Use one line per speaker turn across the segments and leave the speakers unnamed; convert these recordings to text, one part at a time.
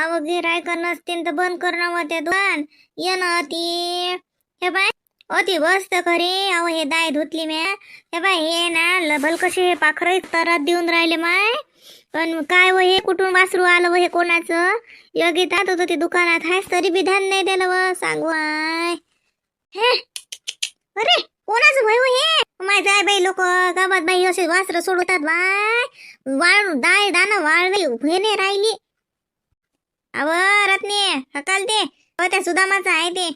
अहो गिरायक नसतील तर बंद करणं मग ते दुकान ये ना अति. हे बाय अति बसत खरे. अहो हे दाय धुतली म्या. हे बाय हे ना लबल कसे हे पाखरं तरात देऊन राहिले माय. पण काय व हे कुठून वासरू आलं व हे कोणाचं? योगी तात होतं ते दुकानात आहेस तरी बी ध्यान नाही दिलं व. सांगवाय हे अरे कोणाचं भय हे? माय जाय बाई लोक गावात बाई असे वासर सोडतात बाय वाळ दाय दाना वाळवे हे नाही राहिली. अव रत्ने हकाल ते हो त्या सुदामाचं आहे ते.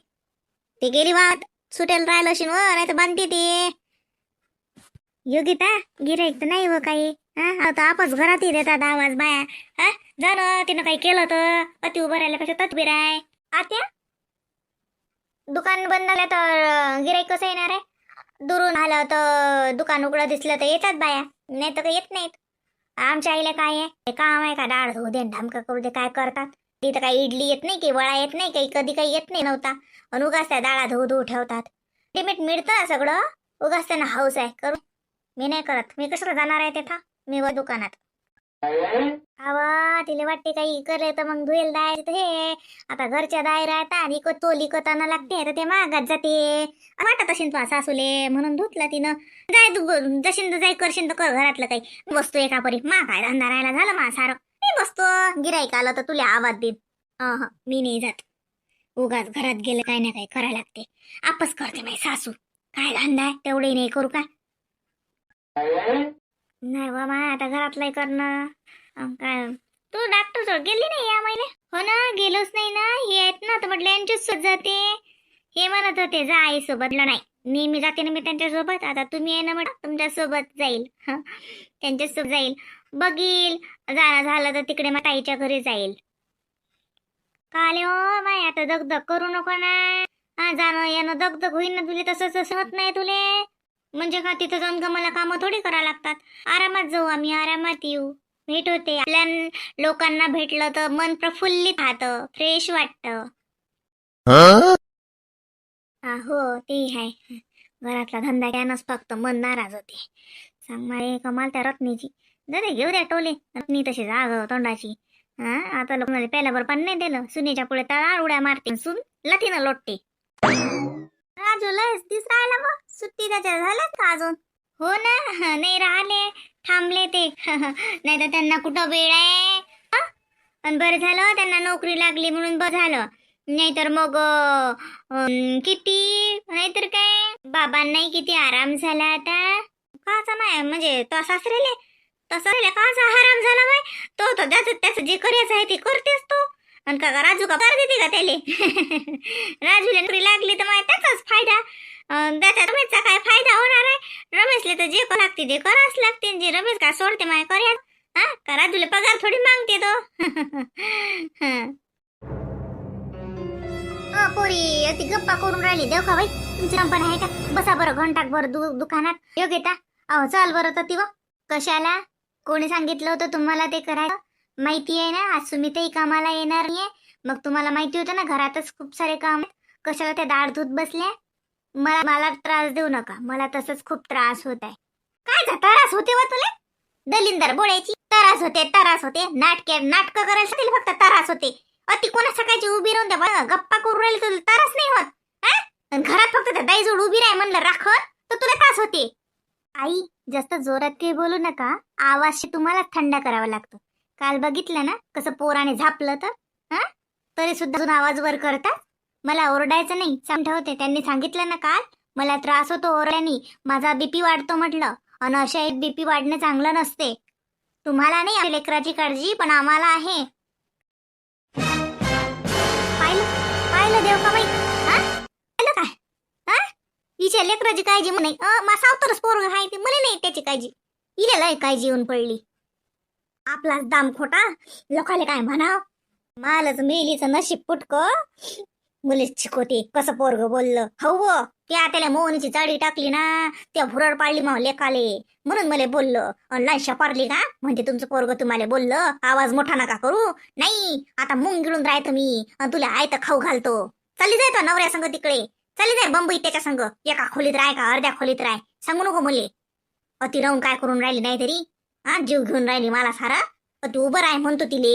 ते गेली वाट सुटेल राहिलं असेल व नाही तर बांधते ते. योगिता गिराईक तर नाही व काही. हा आता आपच घरात देतात आवाज बाया. हा झालं तिनं काही केलं तर. अति उभं राहिलं कसं तत्बीर आहे. आत्या? दुकान बंद झालं तर गिराईक कसं येणार आहे? दुरून आलं तर दुकान उघडं दिसलं तर येतात बाया. नाही तर काही येत नाहीत. आमच्या आईला काय आहे? हे काम आहे का? डाळ धुऊ दे ढामका करू दे. काय करतात? तिथं काही इडली येत नाही की वळा येत नाही काही कधी काही येत नाही नव्हता. आणि उगाच त्या डाळा धुऊ धुऊ ठेवतात. लिमिट मिळतं सगळं उगाच त्यांना हाऊस आहे. करू. मी नाही करत. मी कशाला जाणार आहे तिथं? मी व दुकानात. आवा तिला वाटते काही करले तर मग धुईल दायर हे. आता घरच्या दायर राहतात आणि इकत तोल लागते तर ते मागात जाते. वाटत असेल तुला सासूले म्हणून धुतला तिनं. जाय तू जशीन तर जाय करशील तर कर घरातलं काही. बसतो एका परी मा काय धंदा राहायला झालं मा सारं. मी बसतो गिराईक आलं तर तुला आवाज देईन. मी नाही जात. उगाच घरात गेलं काही ना काही करायला लागते. आपस करते माझी सासू. काय धंदा आहे? तेवढे नाही करू का? नाही बाबा आता घरातलंही करणं. अं, काय? तू डॉक्टर जवळ गेली नाही या महिला हो ना गेलोच नाही ना. हे आहेत ना तर म्हटलं यांच्याच सोबत जाते. हे म्हणत होते जा आई सोबत नाही नेहमी जाते ना मी त्यांच्यासोबत. आता तुम्ही आहे ना म्हटलं तुमच्यासोबत जाईल. हं. त्यांच्यासोबत जाईल. बघील. जाणं झालं तर तिकडे मग ताईच्या घरी जाईल. काले हो माय आता दगदग करू नको ना. हा जाणं येणं दगदग होईल ना तुले तसं तसं होत नाही तुले. म्हणजे का तिथं जाऊन का मला कामं थोडी करा लागतात. आरामात जाऊ आम्ही आरामात येऊ. भेट होते आपल्या लोकांना भेटलं तर मन प्रफुल्लित राहतं फ्रेश वाटतं. हो ते आहे घरातला धंदा घ्यानच फक्त मन नाराज होते. सांग मारे कमाल त्या रत्नीची. जरे घेऊ द्या टोले. मी तशी जाग तोंडाची. हा आता लोक मला पहिल्यावर पण नाही दिलं. सुनीच्या पुढे तळाळ उड्या मारते. सुन लथीनं लोटते. राजू लस दिस राहिला मग. सुट्टी त्याच्या झाल्यात का अजून? हो ना नाही राहिले. थांबले ते. नाही तर त्यांना कुठं वेळ आहे? पण आणि बरं झालं त्यांना नोकरी लागली म्हणून बरं झालं. नाहीतर मग अं, किती? नाहीतर काय? बाबांनाही किती आराम झाला आता? का माय म्हणजे तो सासरेले? तसं सासरेले काचा हराम झाला बाय तो तर त्याचं त्याचं जे करायचं आहे ते करतेस तो. आणि का राजू का कर देते का त्याले? राजूला नोकरी लागली तर माझ्या त्याचाच फायदा. त्याचा रमेशचा काय फायदा होणार आहे? रमेशले तर जे कर लागते ते करावंच लागते. जे रमेश का सोडते माय कर्यात हा? का राजूला पगार थोडी मागते तो? अ, पोरी अति गप्पा करून राहिली. देव का बाई तुमची पण आहे का? बसा बरं घंटाक बरं दु दुकानात. योग्यता अहो चाल बरं तर ती व. कशाला? कोणी सांगितलं होतं तुम्हाला ते करायचं माहिती आहे ना आज सुमितही कामाला येणार नाहीये. मग तुम्हाला माहिती होतं ना घरातच खूप सारे काम कशाला त्या दाढ धुत बसल्या? मला मला त्रास देऊ नका. मला तसंच खूप त्रास होत आहे. काय त्रास होते व तुला? दलिंदर बोलायची त्रास होते त्रास होते. नाटके नाटक करायला फक्त त्रास होते. अति कोणा सकाळची उभी राहून द्या. गप्पा करून राहिले तुला त्रास नाही होत. घरात फक्त त्या दाईजोड उभी राह म्हणलं राखत तर तुला त्रास होते. आई जास्त जोरात काही बोलू नका. आवाज तुम्हाला थंड करावा लागतो. काल बघितलं ना कसं पोराने झापलं तर? हा? तरी सुद्धा अजून आवाज वर करतात? मला ओरडायचं नाही ठेवते. त्यांनी सांगितलं ना काल मला त्रास होतो ओरड्याने. माझा बीपी वाढतो म्हटलं. आणि अशा एक बीपी वाढणं चांगलं नसते. तुम्हाला नाही आपल्या लेकराची काळजी पण आम्हाला आहे. पाहिलं? पाहिलं देव हिच्या लेकराची काळजी म्हणे. अं, मा सावतरच पोरग आहे ते. मला नाही त्याची काळजी. हिला लय काळजी येऊन पडली. आपलाच दाम खोटा. लोकाले काय म्हणाव? मालच मेलीचं नशीब पुटक. मुलीच शिकवते कसं पोरग बोललं. हव त्या त्याला मोहनीची जाडी टाकली ना त्या भुरड पाडली मग लेकाले. म्हणून मला बोललं. अन शपारली पारली का? म्हणजे तुमचं पोरग तुम्हाला बोललं. आवाज मोठा नका करू. नाही. आता मुंग गिळून राहतो मी. तुला आयत खाऊ घालतो. चालली जायतो नवऱ्या संग तिकडे. चले जाय बंबई त्याच्या संग. एका खोलीत राय का अर्ध्या खोलीत राय सांगू नको मुले. अति राहून काय करून राहिली नाही तरी? हा जीव घेऊन राहिली मला सारा. अति उभं राय म्हणतो तिले.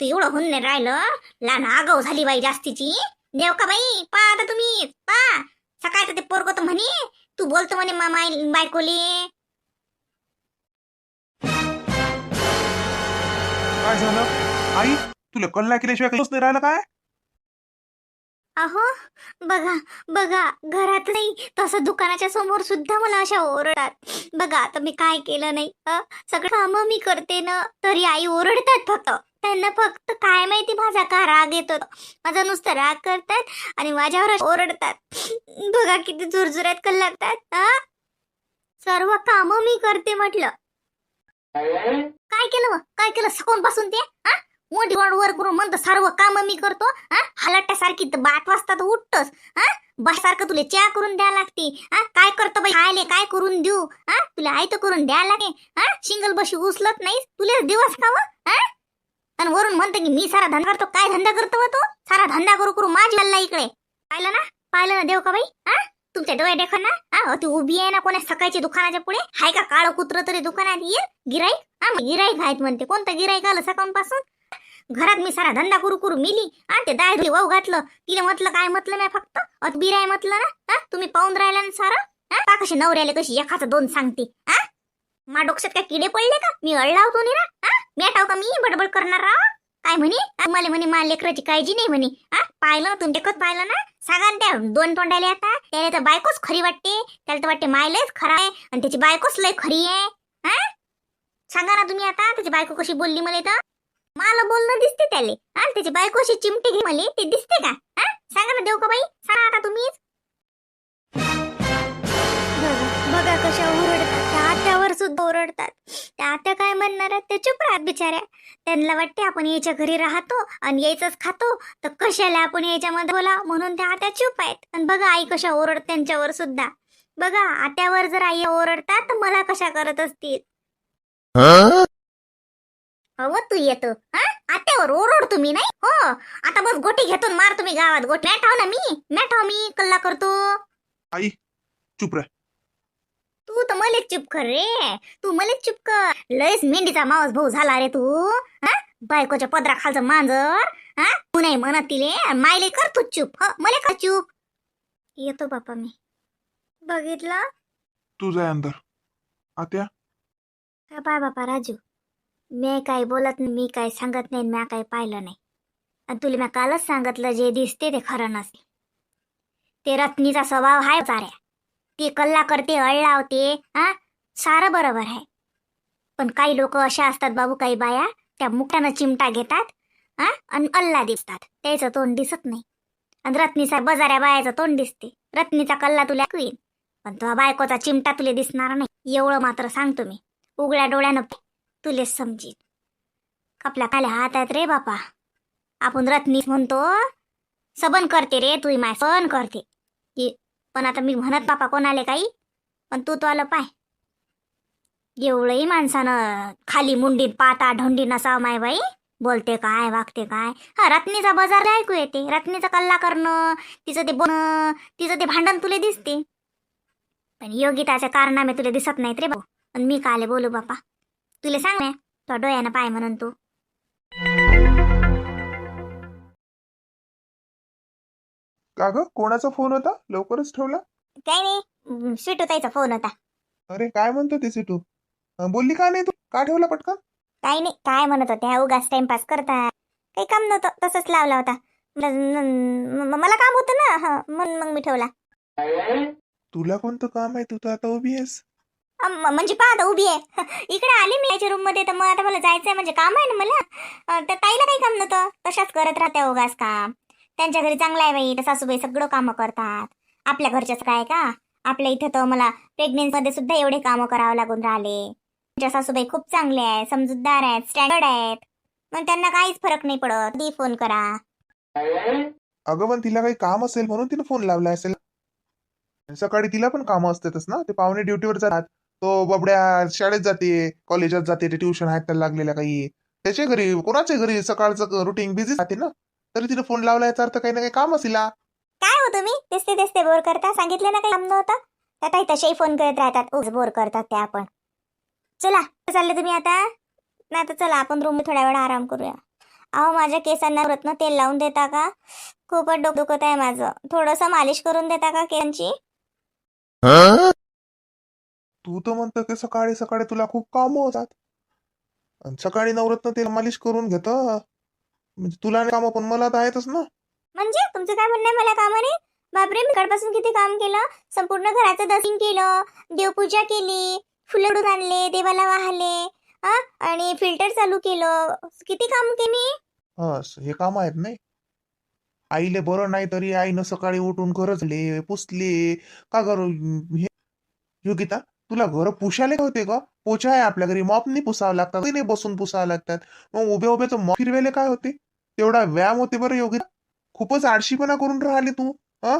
तू एवढं होऊन नाही राहिलं. लहान आगाव झाली बाई जास्तीची. देव का बाई? पा आता तुम्ही. पा. सकाळचं ते पोरग तर म्हणे. तू बोलतो म्हणे माय बायकोले.
काय झालं? आई तुला कल्ला केल्याशिवाय काही नाही राहिलं काय?
अहो बघा बघा घरात नाही तसं दुकानाच्या समोर सुद्धा मला अशा ओरडतात. बघा आता मी काय केलं नाही अ, सगळं कामं मी करते ना तरी आई ओरडतात फक्त. त्यांना फक्त काय माहिती माझा का राग येतो. माझा नुसतं राग करतात आणि माझ्यावर ओरडतात. बघा किती झुरझुऱ्यात कल लागतात सर्व काम मी करते म्हटलं. काय केलं मग? काय केलं? कोणपासून ते हा मोठी वाढ वर करून म्हणतो सर्व काम मी करतो हा? हलट्यासारखी तर बात वाजता तर उठतोस हा? सारखं तुला चहा करून द्या लागते हा? काय करतो बाई? खायले काय करून देऊ हा? तुला आय तर करून द्या लागे हा? सिंगल बशी उचलत नाही तुला दिवस का व? हा? आणि वरून म्हणतो की मी सारा धंदा करतो काय धंदा करतो तो? सारा धंदा करू करू माझी हल्ला इकडे. पाहिलं ना? पाहिलं ना देव का बाई? हा? तुमच्या डोळ्या देखा ना? हा ती उभी आहे ना कोणा सकाळची दुकानाच्या पुढे? हाय का काळ कुत्र तरी दुकानात येईल? गिराईक हा गिराईक आहेत म्हणते. कोणतं गिराईक आलं सकाळपासून? घरात मी सारा धंदा करू करू मिली. आणि ते दाय वाहू घातलं. तिने म्हटलं काय म्हटलं नाही फक्त? अत बिराय म्हटलं ना? हा तुम्ही पाहून राहिला ना सारा? हा कशी नवऱ्याले कशी एखादं दोन सांगते? हा मा डोक्यात काय किडे पडले का? मी अळला होतो ना मी मेटाव का मी बडबड करणार? राहा काय म्हणे? मला म्हणे मा लेकराची काळजी नाही म्हणे. हा पाहिलं तुमच्याकच पाहिलं ना? सांगा ना त्या दोन तोंडाले आता. त्याला तर बायकोच खरी वाटते. त्याला तर वाटते मायलाच खरा आहे. आणि त्याची बायकोच लय खरी आहे. हा सांगा ना तुम्ही आता त्याची बायको कशी बोलली मला तर? मला बोलणं दिसते त्याले. हा त्याची बायको अशी चिमटी घे मला ते दिसते का? हा सांगा ना देऊ का बाई सांगा आता तुम्हीच. सुद्धा ओरडतात. त्या आत्या काय म्हणणार आहेत? ते चुप राहत बिचाऱ्या त्यांना वाटते आपण याच्या घरी राहतो आणि यायचंच खातो. तर कशाला आपण याच्यामध्ये बोला म्हणून त्या आत्या चुप आहेत. आणि बघा आई कशा ओरड त्यांच्यावर सुद्धा. बघा आत्यावर जर आई ओरडतात तर मला कशा करत असतील? हो तू येतो. आत्यावर ओरड तुम्ही नाही? हो. आता बस गोटी घेतो मार तुम्ही गावात. गोटी. मॅठाव ना मी. मॅठाव मी. कल्ला करतो.
आई चुप राह.
तू तर मलेच चुप कर रे. तू मलेच चुप कर लयच मेंढीचा मावस भाऊ झाला रे तू. हा? बायकोच्या पदरा खालचं मांजर. हा? तू नाही म्हणत तिले. मायले कर तू चुप. ह मले का चुप. येतो बापा मी. बघितलं?
तू जाय अंदर. आत्या?
का पाय बापा राजू. मी काही बोलत नाही मी काही सांगत नाही मी काही पाहिलं नाही. आणि तुला मी कालच सांगितलं जे दिसते ते खरं नसते. ते रत्नीचा स्वभाव आहे चाऱ्या ती कल्ला करते अळ लावते हा? सारं बरोबर आहे. पण काही लोक अशा असतात बाबू काही बाया त्या मुक्यानं चिमटा घेतात हा? आणि अल्ला दिसतात. त्याचं तोंड दिसत नाही. आणि रत्नीचा बजाऱ्या बायाचं तोंड दिसते. रत्नीचा कल्ला तुला ऐकवीन पण तो बायकोचा चिमटा तुला दिसणार नाही. एवढं मात्र सांगतो मी. उघड्या डोळ्यानं तुलेच समजीत आपल्या काल्या हात आहेत रे बापा. आपण रत्नीच म्हणतो सबन करते रे तू माय सहन करते. पण आता मी म्हणत बापा कोणाले काही? पण तू तो आलं पाय. एवढंही माणसानं खाली मुंडीत पाता ढोंडी नसाव माय बाई. बोलते काय वागते काय? हा रत्नीचा बाजार ऐकू येते. रत्नीचा कल्ला करणं तिचं ते बोन तिचं ते भांडण तुले दिसते. पण योगिताच्या कारणामे तुला दिसत नाहीत रे भाऊ पण मी काले बोलू बापा? तुला सांग ना तो डोळ्यानं पाय म्हणून तू.
का ग? कोणाचा फोन होता? लवकरच ठेवला?
काही नाही स्वीटूताईचा फोन होता.
अरे काय म्हणतो ते सिटू? अं, बोलली का नाही तू? का ठेवला पटकन?
काही नाही काय म्हणत होत्या? उगाच टाइमपास करता. काही काम नव्हतं तसंच लावला होता. म- मला काम होतं ना हं, म्हणून मग मी ठेवला.
तुला कोणतं काम आहे? तू तर आता उभी आहेस.
अं, म- म्हणजे पाहता उभी आहे. इकडे आली मी याच्या रूममध्ये तर मग आता मला जायचंय म्हणजे काम आहे ना मला. अं, तर ताईला काही काम नव्हतं. तशाच करत राहत्या उगाच काम. त्यांच्या घरी चांगलं आहे बाई तर सासूबाई सगळं कामं करतात. आपल्या घरच्याच काय का? आपल्या इथं तर मला प्रेग्नेन्सीमध्ये सुद्धा एवढे कामं करावं लागून राहिले. त्यांच्या सासूबाई खूप चांगले आहेत समजूतदार आहेत स्टँडर्ड आहेत. मग त्यांना काहीच फरक नाही पडत. ती फोन करा.
अगं पण तिला काही काम असेल म्हणून तिने फोन लावला असेल. सकाळी तिला पण काम असतातच ना? ते पाहुणे ड्युटीवर जातात तो बबड्या शाळेत जाते कॉलेजात जाते ते ट्युशन आहेत त्याला लागलेल्या काही. त्याच्या घरी कोणाच्या घरी सकाळचं रुटीन बिझी जाते ना? तरी तिने फोन लावला याचा अर्थ काही ना काही काम असेल.
काय हो तुम्ही? तेच ते तेच ते बोर करता. सांगितलं ना काही काम नव्हतं? त्या ताई तशाही फोन करत राहतात. उच बोर करतात त्या आपण चला चालले तुम्ही आता? नाही तर चला आपण रूम थोड्या वेळ आराम करूया. अहो माझ्या केसांना रत्न तेल लावून देता का? खूपच डोकं दुखत आहे माझं. थोडंसं मालिश करून देता का केसांची?
तू तर म्हणतो की सकाळी सकाळी तुला खूप काम होतात. आणि सकाळी नवरत्न तेल मालिश करून घेत. म्हणजे तुला काम पण मला तर आहेतच ना.
म्हणजे? तुमचं काय म्हणणं आहे? मला कामाने बापरे मी सकाळपासून किती काम केलं? संपूर्ण घराचं दर्शन केलं देवपूजा केली फुलं उडून आणले देवाला वाहले हा आणि फिल्टर चालू केलं. किती काम केली
हस हे काम आहेत नाही. आईले बरं नाही तरी आईनं सकाळी उठून गरजले पुसले. का गर हे योगिता तुला घर पुशायला काय होते का पोचा आहे आपल्या घरी. मॉपनी पुसावं लागतात नाही बसून पुसावं लागतात. मग उभ्या उभ्याचं मॉप फिरवेले काय होते? तेवढा व्यायाम होते बरं योगिता खूपच आळशीपणा करून राहिले तू हा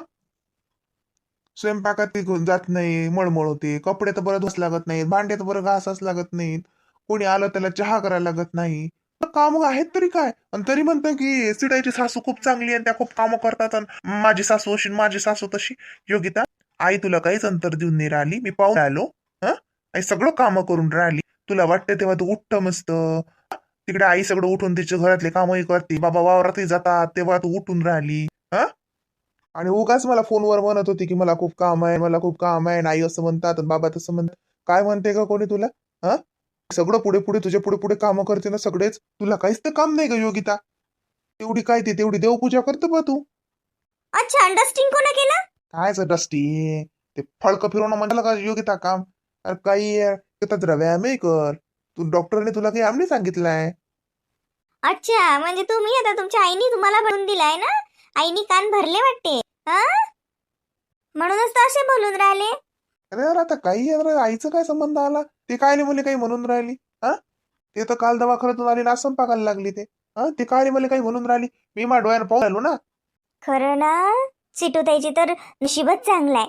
स्वयंपाकात जात नाही मळमळ होते कपडे तर बरं धुस लागत नाहीत भांडे तर बरं घासच लागत नाहीत कोणी आलं त्याला चहा करायला लागत नाही. काम आहेत तरी काय? आणि तरी म्हणतो की सिडाईची सासू खूप चांगली आहे त्या खूप कामं करतात आणि माझी सासू अशी माझी सासू तशी. योगिता आई तुला काहीच अंतर देऊन नाही राहिली मी पाहून आलो हा आई सगळं कामं करून राहिली. तुला वाटतं तेव्हा तू उठत मस्त तिकडे आई सगळं उठून तिच्या घरातले कामही करते. बाबा वावरातही जातात. तेव्हा तू उठून राहिली. हा? आणि उगाच मला फोनवर म्हणत होती की मला खूप काम आहे मला खूप काम आहे आई असं म्हणतात आणि बाबा तसं म्हणतात. काय म्हणते का कोणी तुला? हा? सगळं पुढे पुढे तुझ्या पुढे पुढे कामं करते ना सगळेच. तुला काहीच तर काम नाही का योगिता. तेवढी काय ते? तेवढी देवपूजा करतो बा तू.
अच्छा अंडरस्टिंग कोण केलं?
कायच डस्टी ते फळकं फिरवणं म्हणाला का योगिता काम? अरे काही येतात व्यायामही कर तू डॉक्टरने तुला काही आमने सांगितलंय?
अच्छा म्हणजे तुम्ही आता तुमच्या आईने तुम्हाला बनवून दिलाय ना? आईनी कान भरले वाटते हा? म्हणूनच तर असे बोलून राहिले.
अरे यार आता काही यार आईचं काय संबंध आला? ते काय नाही मला काही म्हणून राहिली हा? ते तर काल दवाखान्यातून आली ना संपाकायला लागली ते हा? ते काय नाही मला काही म्हणून राहिली? मी मा डोळ्यानं पाहून राहिलो ना.
खरं ना? सिटूताईची तर नशीबच चांगलं आहे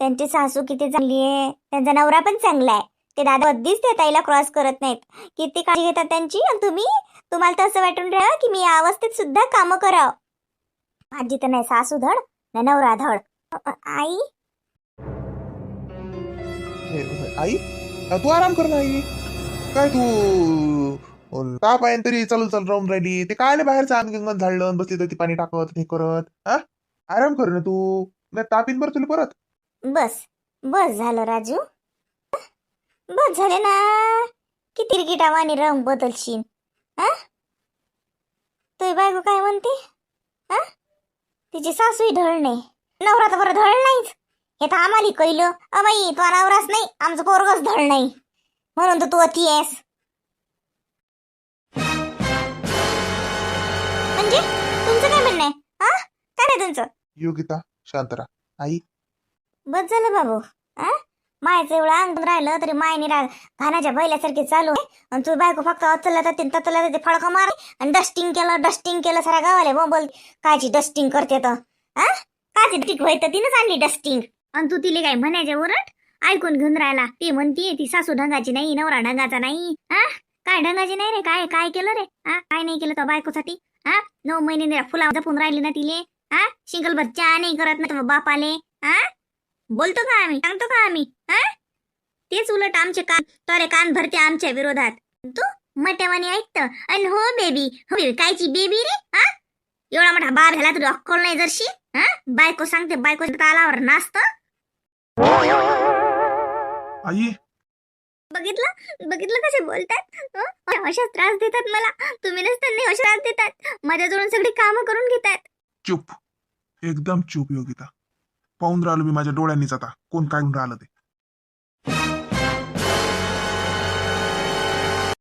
त्यांची सासू किती चांगली आहे त्यांचा नवरा पण चांगला आहे. ते दादा अगदीच त्या ताईला क्रॉस करत नाहीत. किती काळजी घेतात त्यांची? आणि तुम्ही? तुम्हाला तर असं वाटून राहा की मी या अवस्थेत सुद्धा कामं कराव. माझी तर नाही सासू धड नाही नवरा धड. आई?
आई? तू आराम कर ना आई. काय तू आहे न तरी चालू चालू राहून राहिली. ते काय नाही बाहेरचं अंगण झाडलं बसली तर ती पाणी टाकत हे करत. हा आराम कर ना तू. नाही तापीन बरं तुला परत.
बस बस झालं राजू. बस झाले ना. किती तिरकिटावानी रंग बदलशील. हा तुझी बायको काय म्हणते? हा तिची सासूही ढळ नाही. नवरा तर बरं ढळ नाहीच. हे तर आम्हाला कळलं. अबाई तो नवराच नाही. आमचं पोरगच ढळ नाही. म्हणून तर तू अति आहेस. म्हणजे? तुमचं काय म्हणणं आहे? हा काय नाही तुमचं?
योगिता शांत राहा. आई.
बस झालं बाबू. आ? मायचं एवढं अंग राहिलं तरी मायने रा घाण्याच्या बैल्यासारखे चालू आहे. आणि तू बायको फक्त अचलला जाते तचलला जाते फळका मार. आणि डस्टिंग केलं डस्टिंग केलं सारा गावाला बोंबल. कायची डस्टिंग करते तर? हा काची टिक होय तर तिनंच आणली डस्टिंग आणि तू तिले काय म्हणायच्या उरट ऐकून घेऊन राहिला. ती म्हणतीये ती सासू ढंगाची नाही नवरा ढंगाचा नाही. हा काय ढंगाची नाही रे? काय काय केलं रे? हा काय नाही केलं तर बायकोसाठी? हा नऊ महिने फुला जपून राहिली ना तिले? हा शिंगलभर चहा नाही करत ना बापाले? हा बोलतो का आम्ही? सांगतो का आम्ही? हा? तेच उलट आमचे कान तोरे कान भरते आमच्या विरोधात. तू मटेवानी ऐकत. आणि हो बेबी हो बेबी कायची बेबी रे हा? एवढा मोठा बाप झाला तुला अक्कल नाही जरशी हा? बायको सांगते बायको तालावर नाचत.
आई?
बघितलं? बघितलं कसे बोलतात? हं? अशा त्रास देतात मला. तुम्ही नसताना अशा त्रास देतात. माझ्याजवळून सगळी कामं करून घेतात.
चुप. एकदम चुप योगिता. पाहून राहिलो मी माझ्या डोळ्यांनीच आता. कोण काय म्हणून राहिलं ते?